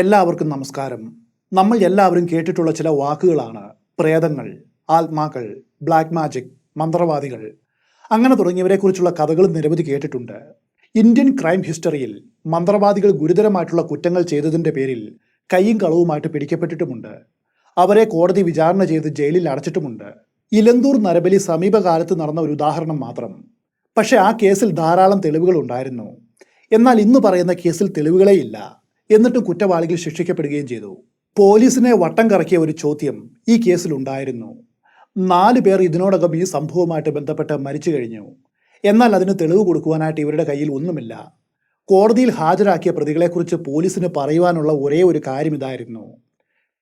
എല്ലാവർക്കും നമസ്കാരം. നമ്മൾ എല്ലാവരും കേട്ടിട്ടുള്ള ചില വാക്കുകളാണ് പ്രേതങ്ങൾ ആത്മാക്കൾ ബ്ലാക്ക് മാജിക് മന്ത്രവാദികൾ. അങ്ങനെ തുടങ്ങിയവരെക്കുറിച്ചുള്ള കഥകൾ നിരവധി കേട്ടിട്ടുണ്ട്. ഇന്ത്യൻ ക്രൈം ഹിസ്റ്ററിയിൽ മന്ത്രവാദികൾ ഗുരുതരമായിട്ടുള്ള കുറ്റങ്ങൾ ചെയ്തതിന്റെ പേരിൽ കൈയും കളവുമായിട്ട് പിടിക്കപ്പെട്ടിട്ടുമുണ്ട്. അവരെ കോടതി വിചാരണ ചെയ്ത് ജയിലിൽ അടച്ചിട്ടുമുണ്ട്. ഇലന്തൂർ നരബലി സമീപകാലത്ത് നടന്ന ഒരു ഉദാഹരണം മാത്രം. പക്ഷേ ആ കേസിൽ ധാരാളം തെളിവുകൾ ഉണ്ടായിരുന്നു. എന്നാൽ ഇന്ന് പറയുന്ന കേസിൽ തെളിവുകളേയില്ല എന്നിട്ടും കുറ്റവാളികൾ ശിക്ഷിക്കപ്പെടുകയും ചെയ്തു. പോലീസിനെ വട്ടം കറക്കിയ ഒരു ചോദ്യം ഈ കേസിലുണ്ടായിരുന്നു നാല് പേർ ഇതിനോടകം ഈ സംഭവവുമായിട്ട് ബന്ധപ്പെട്ട് മരിച്ചു കഴിഞ്ഞു. എന്നാൽ അതിന് തെളിവ് കൊടുക്കുവാനായിട്ട് ഇവരുടെ കയ്യിൽ ഒന്നുമില്ല. കോടതിയിൽ ഹാജരാക്കിയ പ്രതികളെക്കുറിച്ച് പോലീസിന് പറയുവാനുള്ള ഒരേ ഒരു കാര്യം ഇതായിരുന്നു.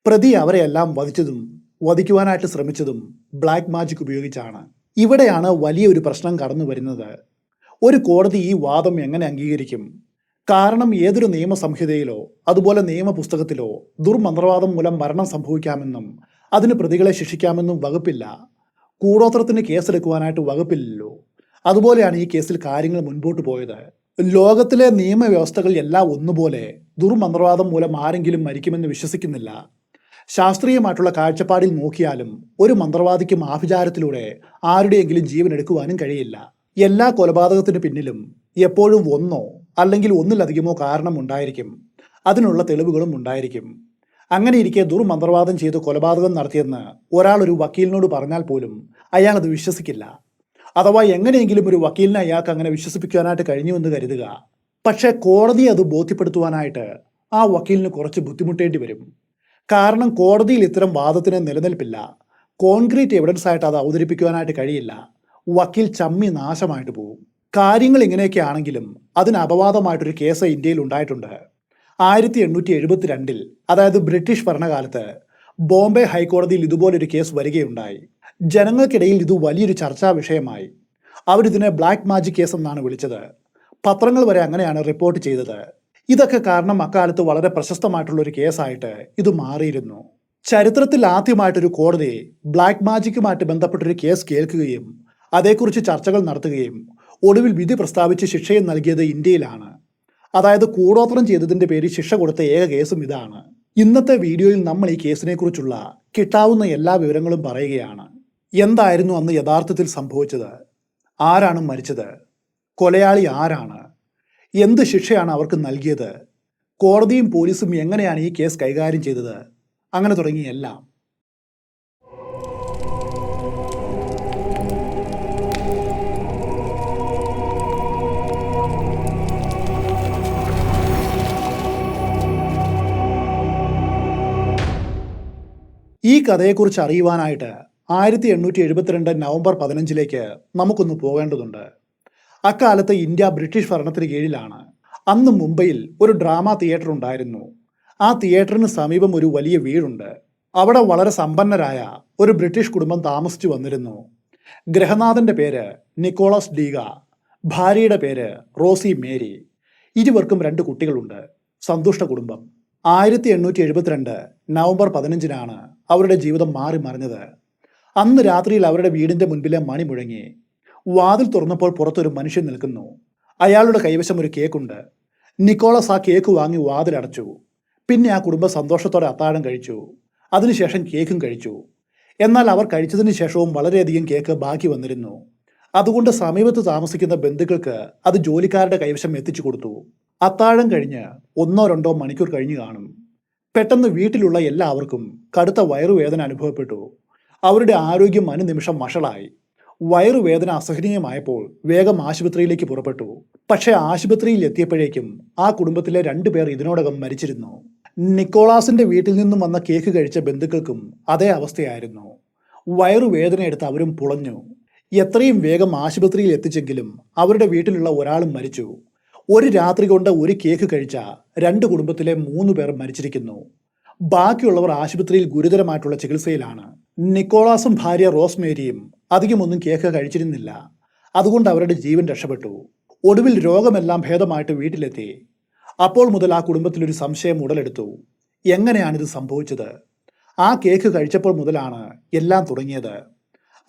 പ്രതി അവരെയെല്ലാം വധിച്ചതും വധിക്കുവാനായിട്ട് ശ്രമിച്ചതും ബ്ലാക്ക് മാജിക് ഉപയോഗിച്ചാണ്. ഇവിടെയാണ് വലിയൊരു പ്രശ്നം കടന്നു വരുന്നത് ഒരു കോടതി ഈ വാദം എങ്ങനെ അംഗീകരിക്കും? കാരണം ഏതൊരു നിയമസംഹിതയിലോ അതുപോലെ നിയമപുസ്തകത്തിലോ ദുർമന്ത്രവാദം മൂലം മരണം സംഭവിക്കാമെന്നും അതിന് പ്രതികളെ ശിക്ഷിക്കാമെന്നും വകുപ്പില്ല. കൂടോത്രത്തിന് കേസെടുക്കുവാനായിട്ട് വകുപ്പില്ലല്ലോ. അതുപോലെയാണ് ഈ കേസിൽ കാര്യങ്ങൾ മുൻപോട്ട് പോയത്. ലോകത്തിലെ നിയമവ്യവസ്ഥകൾ എല്ലാം ഒന്നുപോലെ ദുർമന്ത്രവാദം മൂലം ആരെങ്കിലും മരിക്കുമെന്ന് വിശ്വസിക്കുന്നില്ല. ശാസ്ത്രീയമായിട്ടുള്ള കാഴ്ചപ്പാടിൽ നോക്കിയാലും ഒരു മന്ത്രവാദിക്കും ആഭിചാരത്തിലൂടെ ആരുടെയെങ്കിലും ജീവൻ എടുക്കുവാനും കഴിയില്ല. എല്ലാ കൊലപാതകത്തിന് പിന്നിലും എപ്പോഴും ഒന്നോ അല്ലെങ്കിൽ ഒന്നിലധികമോ കാരണം ഉണ്ടായിരിക്കും അതിനുള്ള തെളിവുകളും ഉണ്ടായിരിക്കും. അങ്ങനെ ഇരിക്കെ ദുർമന്ത്രവാദം ചെയ്ത് കൊലപാതകം നടത്തിയെന്ന് ഒരാൾ ഒരു വക്കീലിനോട് പറഞ്ഞാൽ പോലും അയാൾ അത് വിശ്വസിക്കില്ല. അഥവാ എങ്ങനെയെങ്കിലും ഒരു വക്കീലിനെ അയാൾക്ക് അങ്ങനെ വിശ്വസിപ്പിക്കാനായിട്ട് കഴിഞ്ഞുവെന്ന് കരുതുക. പക്ഷേ കോടതി അത് ബോധ്യപ്പെടുത്തുവാനായിട്ട് ആ വക്കീലിന് കുറച്ച് ബുദ്ധിമുട്ടേണ്ടി വരും. കാരണം കോടതിയിൽ ഇത്തരം വാദത്തിന് നിലനിൽപ്പില്ല. കോൺക്രീറ്റ് എവിഡൻസ് ആയിട്ട് അത് അവതരിപ്പിക്കുവാനായിട്ട് കഴിയില്ല. വക്കീൽ ചമ്മി നാശമായിട്ട് പോകും. കാര്യങ്ങൾ ഇങ്ങനെയൊക്കെ ആണെങ്കിലും അതിന് അപവാദമായിട്ടൊരു കേസ് ഇന്ത്യയിൽ ഉണ്ടായിട്ടുണ്ട്. ആയിരത്തി എണ്ണൂറ്റി എഴുപത്തിരണ്ടിൽ അതായത് ബ്രിട്ടീഷ് ഭരണകാലത്ത് ബോംബെ ഹൈക്കോടതിയിൽ ഇതുപോലൊരു കേസ് വരികയുണ്ടായി. ജനങ്ങൾക്കിടയിൽ ഇത് വലിയൊരു ചർച്ചാ വിഷയമായി. അവരിതിനെ ബ്ലാക്ക് മാജിക് കേസ് എന്നാണ് വിളിച്ചത്. പത്രങ്ങൾ വരെ അങ്ങനെയാണ് റിപ്പോർട്ട് ചെയ്തത്. ഇതൊക്കെ കാരണം അക്കാലത്ത് വളരെ പ്രശസ്തമായിട്ടുള്ള ഒരു കേസായിട്ട് ഇത് മാറിയിരുന്നു. ചരിത്രത്തിൽ ആദ്യമായിട്ടൊരു കോടതി ബ്ലാക്ക് മാജിക്കുമായിട്ട് ബന്ധപ്പെട്ടൊരു കേസ് കേൾക്കുകയും അതേക്കുറിച്ച് ചർച്ചകൾ നടത്തുകയും ഒടുവിൽ വിധി പ്രസ്താവിച്ച് ശിക്ഷയും നൽകിയത് ഇന്ത്യയിലാണ്. അതായത് കൂടോത്രം ചെയ്തതിന്റെ പേരിൽ ശിക്ഷ കൊടുത്ത ഏക കേസും ഇതാണ്. ഇന്നത്തെ വീഡിയോയിൽ നമ്മൾ ഈ കേസിനെക്കുറിച്ചുള്ള കിട്ടാവുന്ന എല്ലാ വിവരങ്ങളും പറയുകയാണ്. എന്തായിരുന്നു അന്ന് യഥാർത്ഥത്തിൽ സംഭവിച്ചത്? ആരാണ് മരിച്ചത്? കൊലയാളി ആരാണ്? എന്ത് ശിക്ഷയാണ് അവർക്ക് നൽകിയത്? കോടതിയും പോലീസും എങ്ങനെയാണ് ഈ കേസ് കൈകാര്യം ചെയ്തത്? അങ്ങനെ തുടങ്ങി ഈ കഥയെക്കുറിച്ച് അറിയുവാനായിട്ട് ആയിരത്തി എണ്ണൂറ്റി എഴുപത്തിരണ്ട് നവംബർ പതിനഞ്ചിലേക്ക് നമുക്കൊന്ന് പോകേണ്ടതുണ്ട്. അക്കാലത്ത് ഇന്ത്യ ബ്രിട്ടീഷ് ഭരണത്തിന് കീഴിലാണ്. അന്ന് മുംബൈയിൽ ഒരു ഡ്രാമ തിയേറ്റർ ഉണ്ടായിരുന്നു. ആ തിയേറ്ററിന് സമീപം ഒരു വലിയ വീടുണ്ട്. അവിടെ വളരെ സമ്പന്നരായ ഒരു ബ്രിട്ടീഷ് കുടുംബം താമസിച്ചു വന്നിരുന്നു. ഗ്രഹനാഥന്റെ പേര് നിക്കോളസ് ഡീഗ ഭാര്യയുടെ പേര് റോസി മേരി. ഇരുവർക്കും രണ്ട് കുട്ടികളുണ്ട്. സന്തുഷ്ട കുടുംബം. ആയിരത്തി എണ്ണൂറ്റി എഴുപത്തിരണ്ട് നവംബർ പതിനഞ്ചിനാണ് അവരുടെ ജീവിതം മാറി മറിഞ്ഞത്. അന്ന് രാത്രിയിൽ അവരുടെ വീടിന്റെ മുൻപിലെ മണി മുഴങ്ങി. വാതിൽ തുറന്നപ്പോൾ പുറത്തൊരു മനുഷ്യൻ നിൽക്കുന്നു. അയാളുടെ കൈവശം ഒരു കേക്കുണ്ട് നിക്കോളസ് ആ കേക്ക് വാങ്ങി വാതിലടച്ചു പിന്നെ ആ കുടുംബം സന്തോഷത്തോടെ അത്താഴം കഴിച്ചു. അതിനുശേഷം കേക്കും കഴിച്ചു. എന്നാൽ അവർ കഴിച്ചതിന് ശേഷവും വളരെയധികം കേക്ക് ബാക്കി വന്നിരുന്നു. അതുകൊണ്ട് സമീപത്ത് താമസിക്കുന്ന ബന്ധുക്കൾക്ക് അത് ജോലിക്കാരുടെ കൈവശം എത്തിച്ചു കൊടുത്തു. അത്താഴം കഴിഞ്ഞ് ഒന്നോ രണ്ടോ മണിക്കൂർ കഴിഞ്ഞ് കാണും. പെട്ടെന്ന് വീട്ടിലുള്ള എല്ലാവർക്കും കടുത്ത വയറുവേദന അനുഭവപ്പെട്ടു. അവരുടെ ആരോഗ്യം അനുനിമിഷം വഷളായി. വയറുവേദന അസഹനീയമായപ്പോൾ വേഗം ആശുപത്രിയിലേക്ക് പുറപ്പെട്ടു. പക്ഷേ ആശുപത്രിയിൽ എത്തിയപ്പോഴേക്കും ആ കുടുംബത്തിലെ രണ്ടുപേർ ഇതിനോടകം മരിച്ചിരുന്നു. നിക്കോളാസിന്റെ വീട്ടിൽ നിന്നും വന്ന കേക്ക് കഴിച്ച ബന്ധുക്കൾക്കും അതേ അവസ്ഥയായിരുന്നു. വയറുവേദന എടുത്ത് അവരും പുളഞ്ഞു. എത്രയും വേഗം ആശുപത്രിയിൽ എത്തിച്ചെങ്കിലും അവരുടെ വീട്ടിലുള്ള ഒരാളും മരിച്ചു. ഒരു രാത്രി കൊണ്ട് ഒരു കേക്ക് കഴിച്ച രണ്ട് കുടുംബത്തിലെ മൂന്ന് പേർ മരിച്ചിരിക്കുന്നു. ബാക്കിയുള്ളവർ ആശുപത്രിയിൽ ഗുരുതരമായിട്ടുള്ള ചികിത്സയിലാണ്. നിക്കോളാസും ഭാര്യ റോസ്മേരിയും അധികമൊന്നും കേക്ക് കഴിച്ചിരുന്നില്ല. അതുകൊണ്ട് അവരുടെ ജീവൻ രക്ഷപ്പെട്ടു. ഒടുവിൽ രോഗമെല്ലാം ഭേദമായിട്ട് വീട്ടിലെത്തി. അപ്പോൾ മുതൽ ആ കുടുംബത്തിലൊരു സംശയം ഉടലെടുത്തു. എങ്ങനെയാണിത് സംഭവിച്ചത്? ആ കേക്ക് കഴിച്ചപ്പോൾ മുതലാണ് എല്ലാം തുടങ്ങിയത്.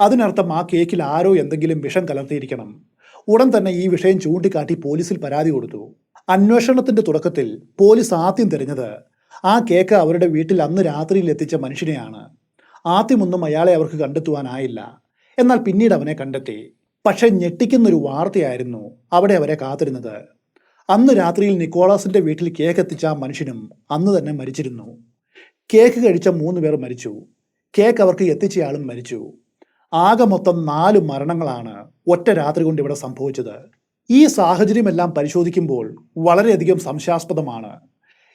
അതിനർത്ഥം ആ കേക്കിൽ ആരോ എന്തെങ്കിലും വിഷം കലർത്തിയിരിക്കണം. ഉടൻ തന്നെ ഈ വിഷയം ചൂണ്ടിക്കാട്ടി പോലീസിൽ പരാതി കൊടുത്തു. അന്വേഷണത്തിന്റെ തുടക്കത്തിൽ പോലീസ് ആദ്യം തിരഞ്ഞത് ആ കേക്ക് അവരുടെ വീട്ടിൽ അന്ന് രാത്രിയിൽ എത്തിച്ച മനുഷ്യനെയാണ്. ആദ്യമൊന്നും അയാളെ അവർക്ക് കണ്ടെത്തുവാനായില്ല. എന്നാൽ പിന്നീട് അവനെ കണ്ടെത്തി. പക്ഷേ ഞെട്ടിക്കുന്നൊരു വാർത്തയായിരുന്നു അവിടെ അവരെ കാത്തിരുന്നത്. അന്ന് രാത്രിയിൽ നിക്കോളാസിന്റെ വീട്ടിൽ കേക്ക് എത്തിച്ച ആ മനുഷ്യനും അന്ന് തന്നെ മരിച്ചിരുന്നു. കേക്ക് കഴിച്ച മൂന്ന് പേർ മരിച്ചു. കേക്ക് അവർക്ക് എത്തിച്ചയാളും മരിച്ചു. ആകെ മൊത്തം നാല് മരണങ്ങളാണ് ഒറ്റ രാത്രി കൊണ്ട് ഇവിടെ സംഭവിച്ചത്. ഈ സാഹചര്യമെല്ലാം പരിശോധിക്കുമ്പോൾ വളരെയധികം സംശയാസ്പദമാണ്.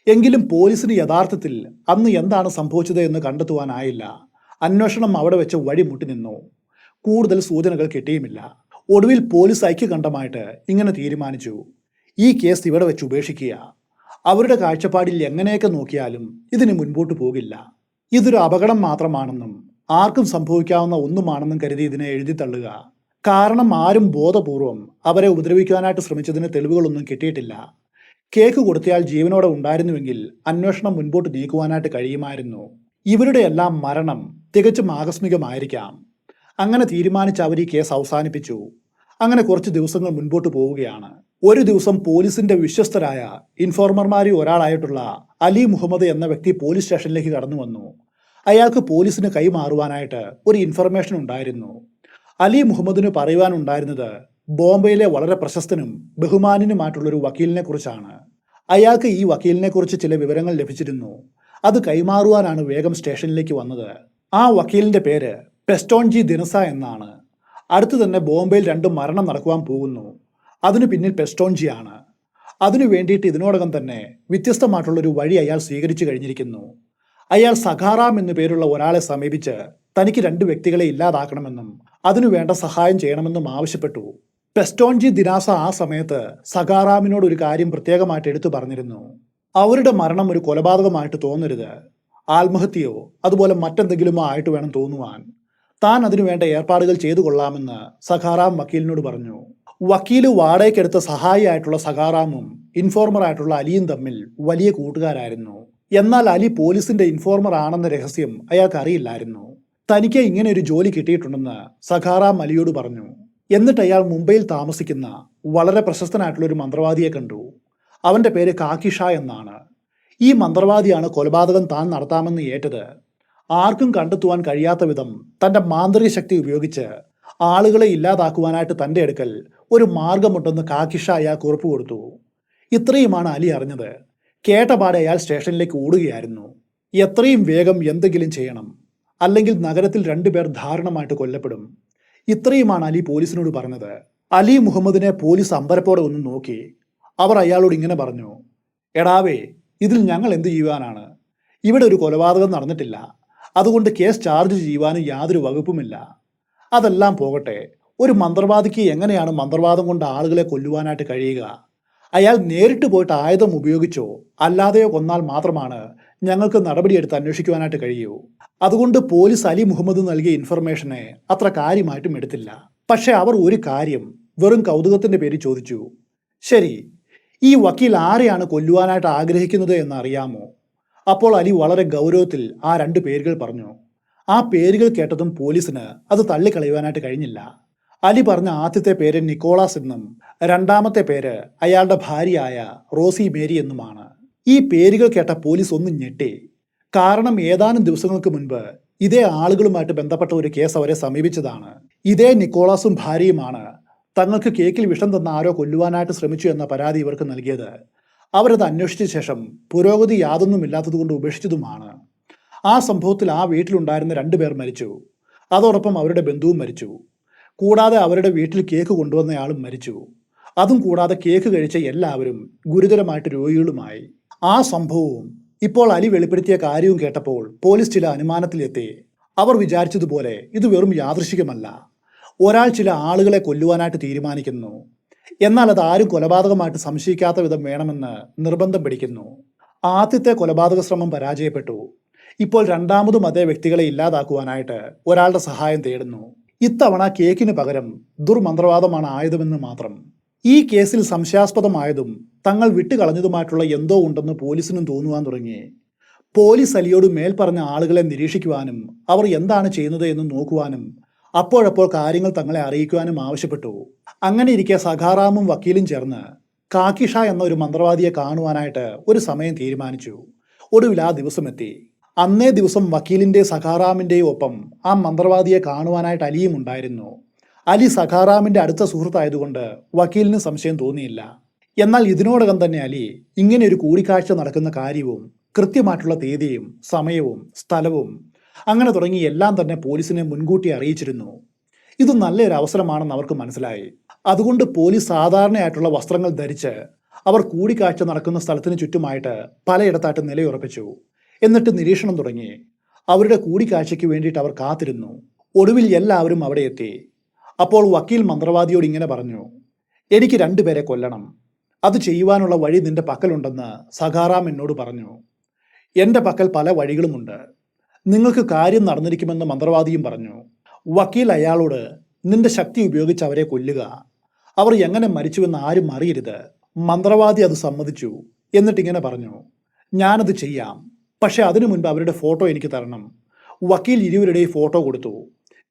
എങ്കിലും പോലീസിന് യഥാർത്ഥത്തിൽ അന്ന് എന്താണ് സംഭവിച്ചത് എന്ന് കണ്ടെത്തുവാനായില്ല. അന്വേഷണം അവിടെ വെച്ച് വഴിമുട്ടി നിന്നു. കൂടുതൽ സൂചനകൾ കിട്ടിയുമില്ല. ഒടുവിൽ പോലീസ് ഐക്യകണ്ഠമായിട്ട് ഇങ്ങനെ തീരുമാനിച്ചു. ഈ കേസ് ഇവിടെ വെച്ച് ഉപേക്ഷിക്കുക. അവരുടെ കാഴ്ചപ്പാടിൽ എങ്ങനെയൊക്കെ നോക്കിയാലും ഇതിന് മുൻപോട്ട് പോകില്ല. ഇതൊരു അപകടം മാത്രമാണെന്നും ആർക്കും സംഭവിക്കാവുന്ന ഒന്നുമാണെന്നും കരുതി ഇതിനെ എഴുതി തള്ളുക. കാരണം ആരും ബോധപൂർവം അവരെ ഉപദ്രവിക്കുവാനായിട്ട് ശ്രമിച്ചതിന് തെളിവുകളൊന്നും കിട്ടിയിട്ടില്ല. കേക്ക് കൊടുത്തയാൾ ജീവനോടെ ഉണ്ടായിരുന്നുവെങ്കിൽ അന്വേഷണം മുൻപോട്ട് നീക്കുവാനായിട്ട് കഴിയുമായിരുന്നു. ഇവരുടെ എല്ലാം മരണം തികച്ചും ആകസ്മികമായിരിക്കാം. അങ്ങനെ തീരുമാനിച്ച് അവർ ഈ കേസ് അവസാനിപ്പിച്ചു. അങ്ങനെ കുറച്ച് ദിവസങ്ങൾ മുൻപോട്ട് പോവുകയാണ്. ഒരു ദിവസം പോലീസിന്റെ വിശ്വസ്തരായ ഇൻഫോർമർമാരിൽ ഒരാളായിട്ടുള്ള അലി മുഹമ്മദ് എന്ന വ്യക്തി പോലീസ് സ്റ്റേഷനിലേക്ക് കടന്നു വന്നു അയാൾക്ക് പോലീസിന് കൈമാറുവാനായിട്ട് ഒരു ഇൻഫർമേഷൻ ഉണ്ടായിരുന്നു. അലി മുഹമ്മദിന് പറയുവാനുണ്ടായിരുന്നത് ബോംബെയിലെ വളരെ പ്രശസ്തനും ബഹുമാനിനുമായിട്ടുള്ള ഒരു വക്കീലിനെ കുറിച്ചാണ്. അയാൾക്ക് ഈ വക്കീലിനെ കുറിച്ച് ചില വിവരങ്ങൾ ലഭിച്ചിരുന്നു. അത് കൈമാറുവാനാണ് വേഗം സ്റ്റേഷനിലേക്ക് വന്നത്. ആ വക്കീലിന്റെ പേര് പെസ്റ്റോൺജി ദിനസ എന്നാണ്. അടുത്തു തന്നെ ബോംബെയിൽ രണ്ട് മരണം നടക്കുവാൻ പോകുന്നു. അതിനു പിന്നിൽ പെസ്റ്റോൺജിയാണ്. അതിനു വേണ്ടിയിട്ട് ഇതിനോടകം തന്നെ വ്യത്യസ്തമായിട്ടുള്ളൊരു വഴി അയാൾ സ്വീകരിച്ചു കഴിഞ്ഞിരിക്കുന്നു. അയാൾ സഖാറാം എന്നു പേരുള്ള ഒരാളെ സമീപിച്ച് തനിക്ക് രണ്ട് വ്യക്തികളെ ഇല്ലാതാക്കണമെന്നും അതിനു വേണ്ട സഹായം ചെയ്യണമെന്നും ആവശ്യപ്പെട്ടു. പെസ്റ്റോൺജി ദിനാസ ആ സമയത്ത് സഖാറാമിനോട് ഒരു കാര്യം പ്രത്യേകമായിട്ട് എടുത്തു പറഞ്ഞിരുന്നു. അവരുടെ മരണം ഒരു കൊലപാതകമായിട്ട് തോന്നരുത്. ആത്മഹത്യയോ അതുപോലെ മറ്റെന്തെങ്കിലുമോ ആയിട്ട് വേണം തോന്നുവാൻ. താൻ അതിനുവേണ്ട ഏർപ്പാടുകൾ ചെയ്തു കൊള്ളാമെന്ന് സഖാറാം വക്കീലിനോട് പറഞ്ഞു. വക്കീൽ വാടകയ്ക്കെടുത്ത സഹായിയായിട്ടുള്ള സഖാറാമും ഇൻഫോർമറായിട്ടുള്ള അലിയും തമ്മിൽ വലിയ കൂട്ടുകാരായിരുന്നു. എന്നാൽ അലി പോലീസിന്റെ ഇൻഫോർമർ ആണെന്ന രഹസ്യം അയാൾക്ക് അറിയില്ലായിരുന്നു. തനിക്ക് ഇങ്ങനെ ഒരു ജോലി കിട്ടിയിട്ടുണ്ടെന്ന് സഖാറാം അലിയോട് പറഞ്ഞു. എന്നിട്ട് അയാൾ മുംബൈയിൽ താമസിക്കുന്ന വളരെ പ്രശസ്തനായിട്ടുള്ള ഒരു മന്ത്രവാദിയെ കണ്ടു. അവന്റെ പേര് കാക്കിഷ എന്നാണ്. ഈ മന്ത്രവാദിയാണ് കൊലപാതകം താൻ നടത്താമെന്ന് ഏറ്റത്. ആർക്കും കണ്ടെത്തുവാൻ കഴിയാത്ത വിധം തന്റെ മാന്ത്രിക ശക്തി ഉപയോഗിച്ച് ആളുകളെ ഇല്ലാതാക്കുവാനായിട്ട് തന്റെ അടുക്കൽ ഒരു മാർഗമുണ്ടെന്ന് കാക്കിഷ അയാൾക്ക് ഉറപ്പ് കൊടുത്തു. ഇത്രയുമാണ് അലി അറിഞ്ഞത്. കേട്ടപാടെ അയാൾ സ്റ്റേഷനിലേക്ക് ഓടുകയായിരുന്നു. എത്രയും വേഗം എന്തെങ്കിലും ചെയ്യണം. അല്ലെങ്കിൽ നഗരത്തിൽ രണ്ടുപേർ ധാരണമായിട്ട് കൊല്ലപ്പെടും. ഇത്രയുമാണ് അലി പോലീസിനോട് പറഞ്ഞത്. അലി മുഹമ്മദിനെ പോലീസ് അമ്പരപ്പോടെ ഒന്ന് നോക്കി. അവർ അയാളോട് ഇങ്ങനെ പറഞ്ഞു. എടാവേ ഇതിൽ ഞങ്ങൾ എന്ത് ചെയ്യുവാനാണ്? ഇവിടെ ഒരു കൊലപാതകം നടന്നിട്ടില്ല. അതുകൊണ്ട് കേസ് ചാർജ് ചെയ്യുവാനും യാതൊരു വകുപ്പുമില്ല. അതെല്ലാം പോകട്ടെ. ഒരു മന്ത്രവാദിക്ക് എങ്ങനെയാണ് മന്ത്രവാദം കൊണ്ട് ആളുകളെ കൊല്ലുവാനായിട്ട് കഴിയുക? അയാൾ നേരിട്ട് പോയിട്ട് ആയുധം ഉപയോഗിച്ചോ? അല്ലാതെയോ കൊന്നാൽ മാത്രമാണ് ഞങ്ങൾക്ക് നടപടിയെടുത്ത് അന്വേഷിക്കുവാനായിട്ട് കഴിയൂ. അതുകൊണ്ട് പോലീസ് അലി മുഹമ്മദ് നൽകിയ ഇൻഫർമേഷനെ അത്ര കാര്യമായിട്ടും എടുത്തില്ല. പക്ഷേ അവർ ഒരു കാര്യം വെറും കൗതുകത്തിന്റെ പേര് ചോദിച്ചു. ശരി ഈ വക്കീൽ ആരെയാണ് കൊല്ലുവാനായിട്ട് ആഗ്രഹിക്കുന്നത് എന്ന് അറിയാമോ? അപ്പോൾ അലി വളരെ ഗൗരവത്തിൽ ആ രണ്ട് പേരുകൾ പറഞ്ഞു. ആ പേരുകൾ കേട്ടതും പോലീസിന് അത് തള്ളിക്കളയുവാനായിട്ട് കഴിഞ്ഞില്ല. അലി പറഞ്ഞ ആദ്യത്തെ പേര് നിക്കോളാസ് എന്നും രണ്ടാമത്തെ പേര് അയാളുടെ ഭാര്യയായ റോസി മേരി എന്നുമാണ്. ഈ പേരുകൾ കേട്ട പോലീസ് ഒന്നും ഞെട്ടി. കാരണം ഏതാനും ദിവസങ്ങൾക്ക് മുൻപ് ഇതേ ആളുകളുമായിട്ട് ബന്ധപ്പെട്ട ഒരു കേസ് അവരെ സമീപിച്ചതാണ്. ഇതേ നിക്കോളാസും ഭാര്യയുമാണ് തങ്ങൾക്ക് കേക്കിൽ വിഷം തന്ന ആരോ കൊല്ലുവാനായിട്ട് ശ്രമിച്ചു എന്ന പരാതി ഇവർക്ക് നൽകിയത്. അവരത് അന്വേഷിച്ച ശേഷം പുരോഗതി യാതൊന്നും ഇല്ലാത്തതുകൊണ്ട് ഉപേക്ഷിച്ചതുമാണ്. ആ സംഭവത്തിൽ ആ വീട്ടിലുണ്ടായിരുന്ന രണ്ടുപേർ മരിച്ചു. അതോടൊപ്പം അവരുടെ ബന്ധുവും മരിച്ചു. കൂടാതെ അവരുടെ വീട്ടിൽ കേക്ക് കൊണ്ടുവന്നയാളും മരിച്ചു അതും കൂടാതെ കേക്ക് കഴിച്ച എല്ലാവരും ഗുരുതരമായിട്ട് രോഗികളുമായി. ആ സംഭവവും ഇപ്പോൾ അലി വെളിപ്പെടുത്തിയ കാര്യവും കേട്ടപ്പോൾ പോലീസ് ചില അനുമാനത്തിലെത്തി. അവർ വിചാരിച്ചതുപോലെ ഇത് വെറും യാദൃശികമല്ല. ഒരാൾ ചില ആളുകളെ കൊല്ലുവാനായിട്ട് തീരുമാനിക്കുന്നു. എന്നാൽ അത് ആരും കൊലപാതകമായിട്ട് സംശയിക്കാത്ത വിധം വേണമെന്ന് നിർബന്ധം പിടിക്കുന്നു. ആദ്യത്തെ കൊലപാതക ശ്രമം പരാജയപ്പെട്ടു. ഇപ്പോൾ രണ്ടാമതും അതേ വ്യക്തികളെ ഇല്ലാതാക്കുവാനായിട്ട് ഒരാളുടെ സഹായം തേടുന്നു. ഇത്തവണ കേക്കിന് പകരം ദുർമന്ത്രവാദമാണ് ആയുധമെന്ന് മാത്രം. ഈ കേസിൽ സംശയാസ്പദമായതും തങ്ങൾ വിട്ടുകളഞ്ഞതുമായിട്ടുള്ള എന്തോ ഉണ്ടെന്ന് പോലീസിനും തോന്നുവാൻ തുടങ്ങി. പോലീസ് അലിയോട് മേൽപ്പറഞ്ഞ ആളുകളെ നിരീക്ഷിക്കുവാനും അവർ എന്താണ് ചെയ്യുന്നത് എന്ന് നോക്കുവാനും അപ്പോഴപ്പോൾ കാര്യങ്ങൾ തങ്ങളെ അറിയിക്കുവാനും ആവശ്യപ്പെട്ടു. അങ്ങനെ ഇരിക്കെ സഖാറാമും വക്കീലും ചേർന്ന് കാക്കിഷ എന്ന ഒരു മന്ത്രവാദിയെ കാണുവാനായിട്ട് ഒരു സമയം തീരുമാനിച്ചു. ഒടുവിൽ ആ ദിവസമെത്തി. അന്നേ ദിവസം വക്കീലിന്റെ സഖാറാമിന്റെയും ഒപ്പം ആ മന്ത്രവാദിയെ കാണുവാനായിട്ട് അലിയും ഉണ്ടായിരുന്നു. അലി സഖാറാമിന്റെ അടുത്ത സുഹൃത്തായതുകൊണ്ട് വക്കീലിന് സംശയം തോന്നിയില്ല. എന്നാൽ ഇതിനോടകം തന്നെ അലി ഇങ്ങനെ ഒരു കൂടിക്കാഴ്ച നടക്കുന്ന കാര്യവും കൃത്യമായിട്ടുള്ള തീയതിയും സമയവും സ്ഥലവും അങ്ങനെ തുടങ്ങി എല്ലാം തന്നെ പോലീസിനെ മുൻകൂട്ടി അറിയിച്ചിരുന്നു. ഇത് നല്ലൊരു അവസരമാണെന്ന് അവർക്ക് മനസ്സിലായി. അതുകൊണ്ട് പോലീസ് സാധാരണയായിട്ടുള്ള വസ്ത്രങ്ങൾ ധരിച്ച് അവർ കൂടിക്കാഴ്ച നടക്കുന്ന സ്ഥലത്തിന് ചുറ്റുമായിട്ട് പലയിടത്തായിട്ട് നിലയുറപ്പിച്ചു. എന്നിട്ട് നിരീക്ഷണം തുടങ്ങി. അവരുടെ കൂടിക്കാഴ്ചയ്ക്ക് വേണ്ടിയിട്ട് അവർ കാത്തിരുന്നു. ഒടുവിൽ എല്ലാവരും അവിടെ എത്തി. അപ്പോൾ വക്കീൽ മന്ത്രവാദിയോട് ഇങ്ങനെ പറഞ്ഞു എനിക്ക് രണ്ടുപേരെ കൊല്ലണം. അത് ചെയ്യുവാനുള്ള വഴി നിന്റെ പക്കലുണ്ടെന്ന് സഖാറാം എന്നോട് പറഞ്ഞു. എന്റെ പക്കൽ പല വഴികളുമുണ്ട്. നിങ്ങൾക്ക് കാര്യം നടന്നിരിക്കുമെന്ന് മന്ത്രവാദിയും പറഞ്ഞു. വക്കീൽ അയാളോട് നിന്റെ ശക്തി ഉപയോഗിച്ച് അവരെ കൊല്ലുക. അവർ എങ്ങനെ മരിച്ചുവെന്ന് ആരും അറിയരുത്. മന്ത്രവാദി അത് സമ്മതിച്ചു എന്നിട്ടിങ്ങനെ പറഞ്ഞു ഞാനത് ചെയ്യാം. പക്ഷെ അതിനു മുൻപ് അവരുടെ ഫോട്ടോ എനിക്ക് തരണം. വക്കീൽ ഇരുവരുടെയും ഫോട്ടോ കൊടുത്തു.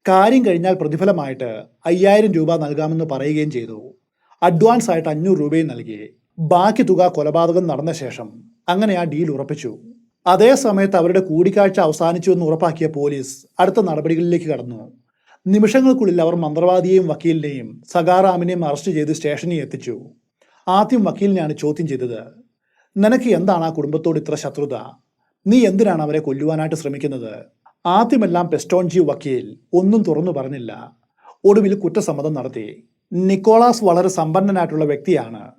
കാര്യം കഴിഞ്ഞാൽ പ്രതിഫലമായിട്ട് അയ്യായിരം രൂപ നൽകാമെന്ന് പറയുകയും ചെയ്തു. അഡ്വാൻസ് ആയിട്ട് അഞ്ഞൂറ് രൂപയും നൽകി. ബാക്കി തുക കൊലപാതകം നടന്ന ശേഷം അങ്ങനെ ആ ഡീൽ ഉറപ്പിച്ചു. അതേ സമയത്ത് അവരുടെ കൂടിക്കാഴ്ച അവസാനിച്ചു എന്ന് ഉറപ്പാക്കിയ പോലീസ് അടുത്ത നടപടികളിലേക്ക് കടന്നു. നിമിഷങ്ങൾക്കുള്ളിൽ അവർ മന്ത്രവാദിയെയും വക്കീലിനെയും സഖാറാമിനെയും അറസ്റ്റ് ചെയ്ത് സ്റ്റേഷനിൽ എത്തിച്ചു. ആദ്യം വക്കീലിനെയാണ് ചോദ്യം ചെയ്തത്. നിനക്ക് എന്താണ് ആ കുടുംബത്തോട് ഇത്ര ശത്രുത? നീ എന്തിനാണ് അവരെ കൊല്ലുവാനായിട്ട് ശ്രമിക്കുന്നത്? ആദ്യമെല്ലാം പെസ്റ്റോൺജി വക്കീൽ ഒന്നും തുറന്നു പറഞ്ഞില്ല. ഒടുവിൽ കുറ്റസമ്മതം നടത്തി. നിക്കോളാസ് വളരെ സമ്പന്നനായിട്ടുള്ള വ്യക്തിയാണ്.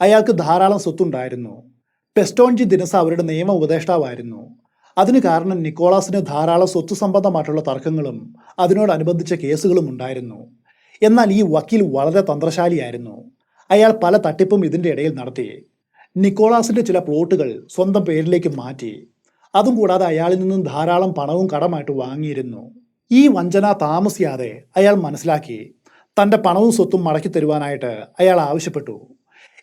അയാൾക്ക് ധാരാളം സ്വത്തുണ്ടായിരുന്നു. പെസ്റ്റോൺജി ദിനസ അവരുടെ നിയമ ഉപദേഷ്ടാവായിരുന്നു. അതിന് കാരണം നിക്കോളാസിന് ധാരാളം സ്വത്ത് സംബന്ധമായിട്ടുള്ള തർക്കങ്ങളും അതിനോടനുബന്ധിച്ച കേസുകളും ഉണ്ടായിരുന്നു. എന്നാൽ ഈ വക്കീൽ വളരെ തന്ത്രശാലിയായിരുന്നു. അയാൾ പല തട്ടിപ്പും ഇതിന്റെ ഇടയിൽ നടത്തി. നിക്കോളാസിന്റെ ചില പ്ലോട്ടുകൾ സ്വന്തം പേരിലേക്ക് മാറ്റി. അതും കൂടാതെ അയാളിൽ നിന്നും ധാരാളം പണവും കടമായിട്ട് വാങ്ങിയിരുന്നു. ഈ വഞ്ചന താമസിയാതെ അയാൾ മനസ്സിലാക്കി തന്റെ പണവും സ്വത്തും മടക്കി തരുവാനായിട്ട് അയാൾ ആവശ്യപ്പെട്ടു.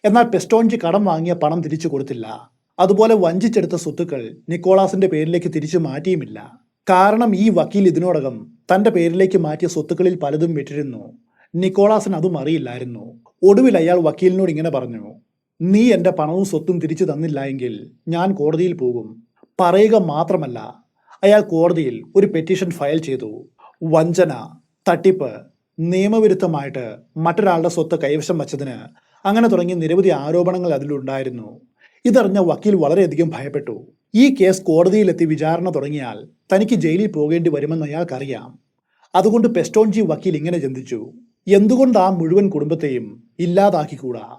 എന്നാൽ പെസ്റ്റോൺജി കടം വാങ്ങിയ പണം തിരിച്ചു കൊടുത്തില്ല. അതുപോലെ വഞ്ചിച്ചെടുത്ത സ്വത്തുക്കൾ നിക്കോളാസിന്റെ പേരിലേക്ക് തിരിച്ചു മാറ്റിയുമില്ല. കാരണം ഈ വക്കീൽ ഇതിനോടകം തന്റെ പേരിലേക്ക് മാറ്റിയ സ്വത്തുക്കളിൽ പലതും വിട്ടിരുന്നു നിക്കോളാസിന് അതും അറിയില്ലായിരുന്നു. ഒടുവിൽ അയാൾ വക്കീലിനോട് ഇങ്ങനെ പറഞ്ഞു നീ എന്റെ പണവും സ്വത്തും തിരിച്ചു തന്നില്ല എങ്കിൽ ഞാൻ കോടതിയിൽ പോകും. പറയുക മാത്രമല്ല അയാൾ കോടതിയിൽ ഒരു പെറ്റീഷൻ ഫയൽ ചെയ്തു. വഞ്ചന തട്ടിപ്പ് നിയമവിരുദ്ധമായിട്ട് മറ്റൊരാളുടെ സ്വത്ത് കൈവശം വച്ചതിന് അങ്ങനെ തുടങ്ങി നിരവധി ആരോപണങ്ങൾ അതിലുണ്ടായിരുന്നു ഇതറിഞ്ഞ വക്കീൽ വളരെയധികം ഭയപ്പെട്ടു. ഈ കേസ് കോടതിയിലെത്തി വിചാരണ തുടങ്ങിയാൽ തനിക്ക് ജയിലിൽ പോകേണ്ടി വരുമെന്ന് അയാൾക്കറിയാം. അതുകൊണ്ട് പെസ്റ്റോൺജി വക്കീൽ ഇങ്ങനെ ചിന്തിച്ചു. എന്തുകൊണ്ട് ആ മുഴുവൻ കുടുംബത്തെയും ഇല്ലാതാക്കിക്കൂടാ?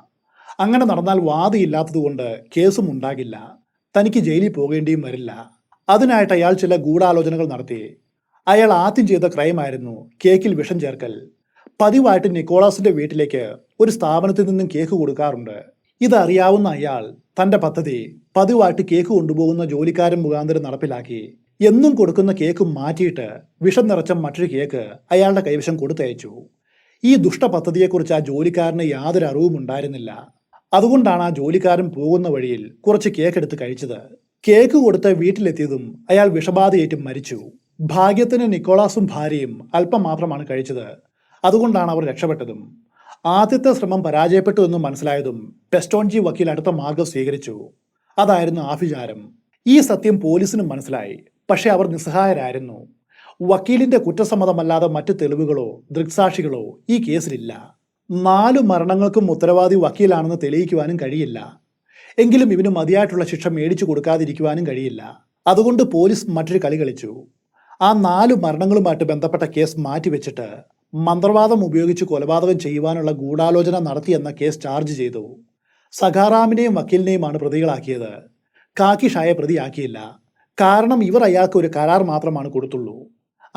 അങ്ങനെ നടന്നാൽ വാദിയില്ലാത്തതുകൊണ്ട് കേസും ഉണ്ടാകില്ല. തനിക്ക് ജയിലിൽ പോകേണ്ടിയും വരില്ല. അതിനായിട്ട് അയാൾ ചില ഗൂഢാലോചനകൾ നടത്തി. അയാൾ ആദ്യം ചെയ്ത ക്രൈമായിരുന്നു കേക്കിൽ വിഷം ചേർക്കൽ. പതിവായിട്ട് നിക്കോളാസിന്റെ വീട്ടിലേക്ക് ഒരു സ്ഥാപനത്തിൽ നിന്നും കേക്ക് കൊടുക്കാറുണ്ട്. ഇതറിയാവുന്ന അയാൾ തന്റെ പദ്ധതി പതിവായിട്ട് കേക്ക് കൊണ്ടുപോകുന്ന ജോലിക്കാരൻ മുഖാന്തരം നടപ്പിലാക്കി. എന്നും കൊടുക്കുന്ന കേക്ക് മാറ്റിയിട്ട് വിഷം നിറച്ച മറ്റൊരു കേക്ക് അയാളുടെ കൈവശം കൊടുത്തയച്ചു. ഈ ദുഷ്ട പദ്ധതിയെക്കുറിച്ച് ആ ജോലിക്കാരന് യാതൊരു അറിവും ഉണ്ടായിരുന്നില്ല. അതുകൊണ്ടാണ് ആ ജോലിക്കാരൻ പോകുന്ന വഴിയിൽ കുറച്ച് കേക്ക് എടുത്ത് കഴിച്ചത്. കേക്ക് കൊടുത്ത് വീട്ടിലെത്തിയതും അയാൾ വിഷബാധയേറ്റ് മരിച്ചു. ഭാഗ്യത്തിന് നിക്കോളാസും ഭാര്യയും അല്പം മാത്രമാണ് കഴിച്ചത്. അതുകൊണ്ടാണ് അവർ രക്ഷപ്പെട്ടതും. ആദ്യത്തെ ശ്രമം പരാജയപ്പെട്ടു എന്ന് മനസ്സിലായതും പെസ്റ്റോൺജി വക്കീൽ അടുത്ത മാർഗം സ്വീകരിച്ചു. അതായിരുന്നു ആഭിചാരം. ഈ സത്യം പോലീസിനും മനസ്സിലായി. പക്ഷേ അവർ നിസ്സഹായരായിരുന്നു. വക്കീലിന്റെ കുറ്റസമ്മതമല്ലാതെ മറ്റ് തെളിവുകളോ ദൃക്സാക്ഷികളോ ഈ കേസിലില്ല. നാലു മരണങ്ങൾക്കും ഉത്തരവാദി വക്കീലാണെന്ന് തെളിയിക്കുവാനും കഴിയില്ല. എങ്കിലും ഇവന് മതിയായിട്ടുള്ള ശിക്ഷ മേടിച്ചു കൊടുക്കാതിരിക്കുവാനും കഴിയില്ല. അതുകൊണ്ട് പോലീസ് മറ്റൊരു കളി കളിച്ചു. ആ നാല് മരണങ്ങളുമായിട്ട് ബന്ധപ്പെട്ട കേസ് മാറ്റിവെച്ചിട്ട് മന്ത്രവാദം ഉപയോഗിച്ച് കൊലപാതകം ചെയ്യുവാനുള്ള ഗൂഢാലോചന നടത്തിയെന്ന കേസ് ചാർജ് ചെയ്തു. സഖാറാമിനെയും വക്കീലിനെയുമാണ് പ്രതികളാക്കിയത്. കാക്കി ഷായെ പ്രതിയാക്കിയില്ല. കാരണം ഇവർ അയാൾക്ക് ഒരു കരാർ മാത്രമാണ് കൊടുത്തുള്ളൂ.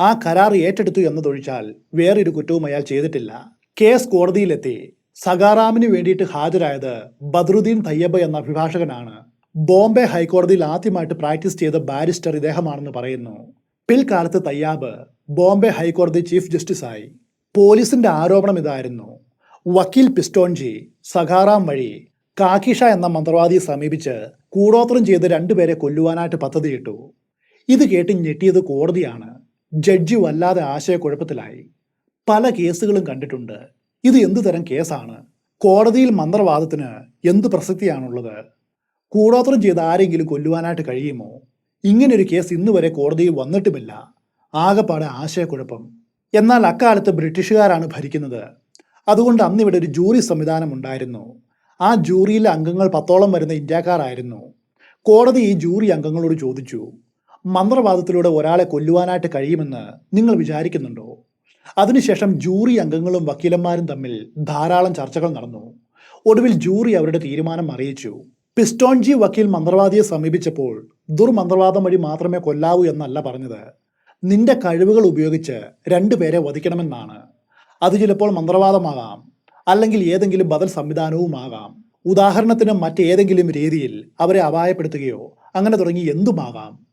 ആ കരാർ ഏറ്റെടുത്തു എന്നതൊഴിച്ചാൽ വേറൊരു കുറ്റവും അയാൾ ചെയ്തിട്ടില്ല. കേസ് കോടതിയിലെത്തി സഖാറാമിന് വേണ്ടിയിട്ട് ഹാജരായത് ബദ്രുദ്ദീൻ തയ്യബ എന്ന അഭിഭാഷകനാണ്. ബോംബെ ഹൈക്കോടതിയിൽ ആദ്യമായിട്ട് പ്രാക്ടീസ് ചെയ്ത ബാരിസ്റ്റർ ഇദ്ദേഹമാണെന്ന് പറയുന്നു. പിൽക്കാലത്ത് തയ്യാബ് ബോംബെ ഹൈക്കോടതി ചീഫ് ജസ്റ്റിസായി. പോലീസിന്റെ ആരോപണം ഇതായിരുന്നു. വക്കീൽ പിസ്റ്റോൺജി സഖാറാം വഴി കാക്കിഷ എന്ന മന്ത്രവാദിയെ സമീപിച്ച് കൂടോത്രം ചെയ്ത് രണ്ടുപേരെ കൊല്ലുവാനായിട്ട് പദ്ധതിയിട്ടു. ഇത് കേട്ട് ഞെട്ടിയത് കോടതിയാണ്. ജഡ്ജി വല്ലാതെ ആശയക്കുഴപ്പത്തിലായി. പല കേസുകളും കണ്ടിട്ടുണ്ട്. ഇത് എന്തു തരം കേസാണ്? കോടതിയിൽ മന്ത്രവാദത്തിന് എന്ത് പ്രസക്തിയാണുള്ളത്? കൂടോത്രം ചെയ്ത് ആരെങ്കിലും കൊല്ലുവാനായിട്ട് കഴിയുമോ? ഇങ്ങനൊരു കേസ് ഇന്ന് വരെ കോടതിയിൽ വന്നിട്ടുമില്ല. ആകെപ്പാടെ ആശയക്കുഴപ്പം. എന്നാൽ അക്കാലത്ത് ബ്രിട്ടീഷുകാരാണ് ഭരിക്കുന്നത്. അതുകൊണ്ട് അന്ന് ഇവിടെ ഒരു ജൂറി സംവിധാനം ഉണ്ടായിരുന്നു. ആ ജൂറിയിലെ അംഗങ്ങൾ പത്തോളം വരുന്ന ഇന്ത്യക്കാരായിരുന്നു. കോടതി ഈ ജൂറി അംഗങ്ങളോട് ചോദിച്ചു മന്ത്രവാദത്തിലൂടെ ഒരാളെ കൊല്ലുവാനായിട്ട് കഴിയുമെന്ന് നിങ്ങൾ വിചാരിക്കുന്നുണ്ടോ? അതിനുശേഷം ജൂറി അംഗങ്ങളും വക്കീലന്മാരും തമ്മിൽ ധാരാളം ചർച്ചകൾ നടന്നു. ഒടുവിൽ ജൂറി അവരുടെ തീരുമാനം അറിയിച്ചു. പിസ്റ്റോൺജി വക്കീൽ മന്ത്രവാദിയെ സമീപിച്ചപ്പോൾ ദുർമന്ത്രവാദം വഴി മാത്രമേ കൊല്ലാവൂ എന്നല്ല പറഞ്ഞത്. നിന്റെ കഴിവുകൾ ഉപയോഗിച്ച് രണ്ടുപേരെ വധിക്കണമെന്നാണ്. അത് ചിലപ്പോൾ മന്ത്രവാദമാകാം. അല്ലെങ്കിൽ ഏതെങ്കിലും ബദൽ സംവിധാനവുമാകാം. ഉദാഹരണത്തിന് മറ്റേതെങ്കിലും രീതിയിൽ അവരെ അപായപ്പെടുത്തുകയോ അങ്ങനെ തുടങ്ങി എന്തുമാകാം?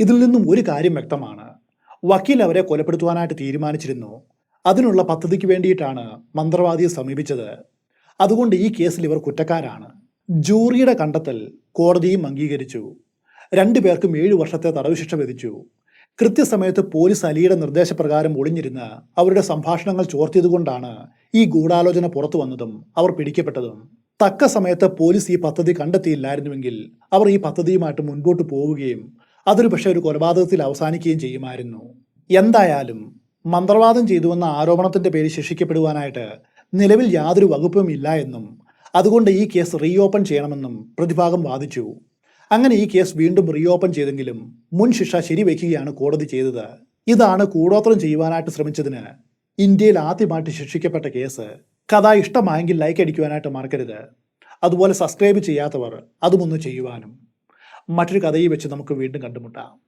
ഇതിൽ നിന്നും ഒരു കാര്യം വ്യക്തമാണ്. വക്കീൽ അവരെ കൊലപ്പെടുത്തുവാനായിട്ട് തീരുമാനിച്ചിരുന്നു. അതിനുള്ള പദ്ധതിക്ക് വേണ്ടിയിട്ടാണ് മന്ത്രവാദിയെ സമീപിച്ചത്. അതുകൊണ്ട് ഈ കേസിൽ ഇവർ കുറ്റക്കാരാണ്. ജൂറിയുടെ കണ്ടെത്തൽ കോടതിയും അംഗീകരിച്ചു. രണ്ടുപേർക്കും ഏഴു വർഷത്തെ തടവ് ശിക്ഷ വിധിച്ചു. കൃത്യസമയത്ത് പോലീസ് അലിയുടെ നിർദ്ദേശപ്രകാരം ഒളിഞ്ഞിരുന്ന് അവരുടെ സംഭാഷണങ്ങൾ ചോർത്തിയതുകൊണ്ടാണ് ഈ ഗൂഢാലോചന പുറത്തു വന്നതും അവർ പിടിക്കപ്പെട്ടതും. തക്ക സമയത്ത് പോലീസ് ഈ പദ്ധതി കണ്ടെത്തിയില്ലായിരുന്നുവെങ്കിൽ അവർ ഈ പദ്ധതിയുമായിട്ട് മുൻപോട്ട് പോവുകയും അതൊരു പക്ഷേ ഒരു കൊലപാതകത്തിൽ അവസാനിക്കുകയും ചെയ്യുമായിരുന്നു. എന്തായാലും മന്ത്രവാദം ചെയ്തുവെന്ന ആരോപണത്തിന്റെ പേരിൽ ശിക്ഷിക്കപ്പെടുവാനായിട്ട് നിലവിൽ യാതൊരു വകുപ്പും ഇല്ല എന്നും അതുകൊണ്ട് ഈ കേസ് റീഓപ്പൺ ചെയ്യണമെന്നും പ്രതിഭാഗം വാദിച്ചു. അങ്ങനെ ഈ കേസ് വീണ്ടും റീഓപ്പൺ ചെയ്തെങ്കിലും മുൻ ശിക്ഷ ശരിവയ്ക്കുകയാണ് കോടതി ചെയ്തത്. ഇതാണ് കൂടോത്രം ചെയ്യുവാനായിട്ട് ശ്രമിച്ചതിന് ഇന്ത്യയിൽ ആദ്യമായിട്ട് ശിക്ഷിക്കപ്പെട്ട കേസ്. കഥ ഇഷ്ടമായെങ്കിൽ ലൈക്ക് അടിക്കുവാനായിട്ട് മറക്കരുത്. അതുപോലെ സബ്സ്ക്രൈബ് ചെയ്യാത്തവർ അതുമൊന്ന് ചെയ്യുവാനും. മറ്റൊരു കഥയിൽ വെച്ച് നമുക്ക് വീണ്ടും കണ്ടുമുട്ടാം.